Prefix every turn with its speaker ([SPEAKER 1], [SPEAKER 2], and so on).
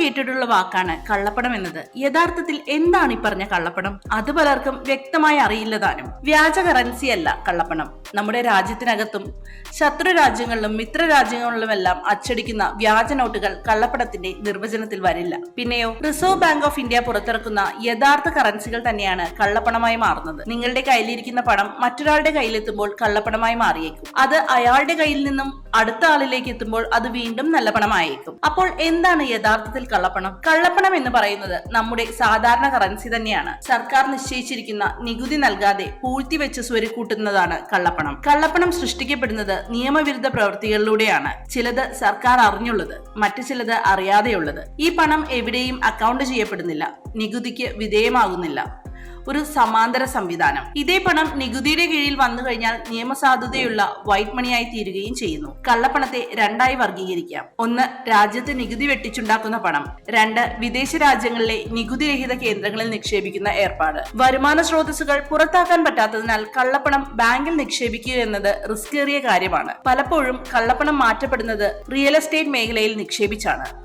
[SPEAKER 1] കേട്ടിട്ടുള്ള വാക്കാണ് കള്ളപ്പണം എന്നത്. യഥാർത്ഥത്തിൽ എന്താണ് ഈ പറഞ്ഞ കള്ളപ്പണം? അത് പലർക്കും വ്യക്തമായി അറിയില്ലതാനും. വ്യാജ കറൻസി അല്ല കള്ളപ്പണം. നമ്മുടെ രാജ്യത്തിനകത്തും ശത്രു രാജ്യങ്ങളിലും മിത്ര രാജ്യങ്ങളിലുമെല്ലാം അച്ചടിക്കുന്ന വ്യാജ നോട്ടുകൾ കള്ളപ്പണത്തിന്റെ നിർവചനത്തിൽ വരില്ല. പിന്നെയോ റിസർവ് ബാങ്ക് ഓഫ് ഇന്ത്യ പുറത്തിറക്കുന്ന യഥാർത്ഥ കറൻസികൾ തന്നെയാണ് കള്ളപ്പണമായി മാറുന്നത്. നിങ്ങളുടെ കയ്യിലിരിക്കുന്ന പണം മറ്റൊരാളുടെ കയ്യിലെത്തുമ്പോൾ കള്ളപ്പണമായി മാറിയേക്കും. അത് അയാളുടെ കയ്യിൽ നിന്നും അടുത്ത ആളിലേക്ക് എത്തുമ്പോൾ അത് വീണ്ടും നല്ല പണമായേക്കും അപ്പോൾ എന്താണ് യഥാർത്ഥത്തിൽ കള്ളപ്പണം? കള്ളപ്പണം എന്ന് പറയുന്നത് നമ്മുടെ സാധാരണ കറൻസി തന്നെയാണ്. സർക്കാർ നിശ്ചയിച്ചിരിക്കുന്ന നികുതി നൽകാതെ പൂഴ്ത്തി വെച്ച് സ്വരുക്കൂട്ടുന്നതാണ് കള്ളപ്പണം. കള്ളപ്പണം സൃഷ്ടിക്കപ്പെടുന്നത് നിയമവിരുദ്ധ പ്രവൃത്തികളിലൂടെയാണ് ചിലത് സർക്കാർ അറിഞ്ഞുള്ളത് മറ്റു ചിലത് അറിയാതെയുള്ളത്. ഈ പണം എവിടെയും അക്കൗണ്ട് ചെയ്യപ്പെടുന്നില്ല. നികുതിക്ക് വിധേയമാകുന്നില്ല. ഒരു സമാന്തര സംവിധാനം. ഇതേ പണം നികുതിയുടെ കീഴിൽ വന്നു കഴിഞ്ഞാൽ നിയമസാധുതയുള്ള വൈറ്റ് മണിയായി തീരുകയും ചെയ്യുന്നു. കള്ളപ്പണത്തെ രണ്ടായി വർഗീകരിക്കാം ഒന്ന് രാജ്യത്ത് നികുതി വെട്ടിച്ചുണ്ടാക്കുന്ന പണം. രണ്ട് വിദേശ രാജ്യങ്ങളിലെ നികുതി രഹിത കേന്ദ്രങ്ങളിൽ നിക്ഷേപിക്കുന്ന ഏർപ്പാട്. വരുമാന സ്രോതസ്സുകൾ പുറത്താക്കാൻ പറ്റാത്തതിനാൽ കള്ളപ്പണം ബാങ്കിൽ നിക്ഷേപിക്കുക എന്നത് റിസ്കേറിയ കാര്യമാണ്. പലപ്പോഴും കള്ളപ്പണം മാറ്റപ്പെടുന്നത് റിയൽ എസ്റ്റേറ്റ് മേഖലയിൽ നിക്ഷേപിച്ചാണ്.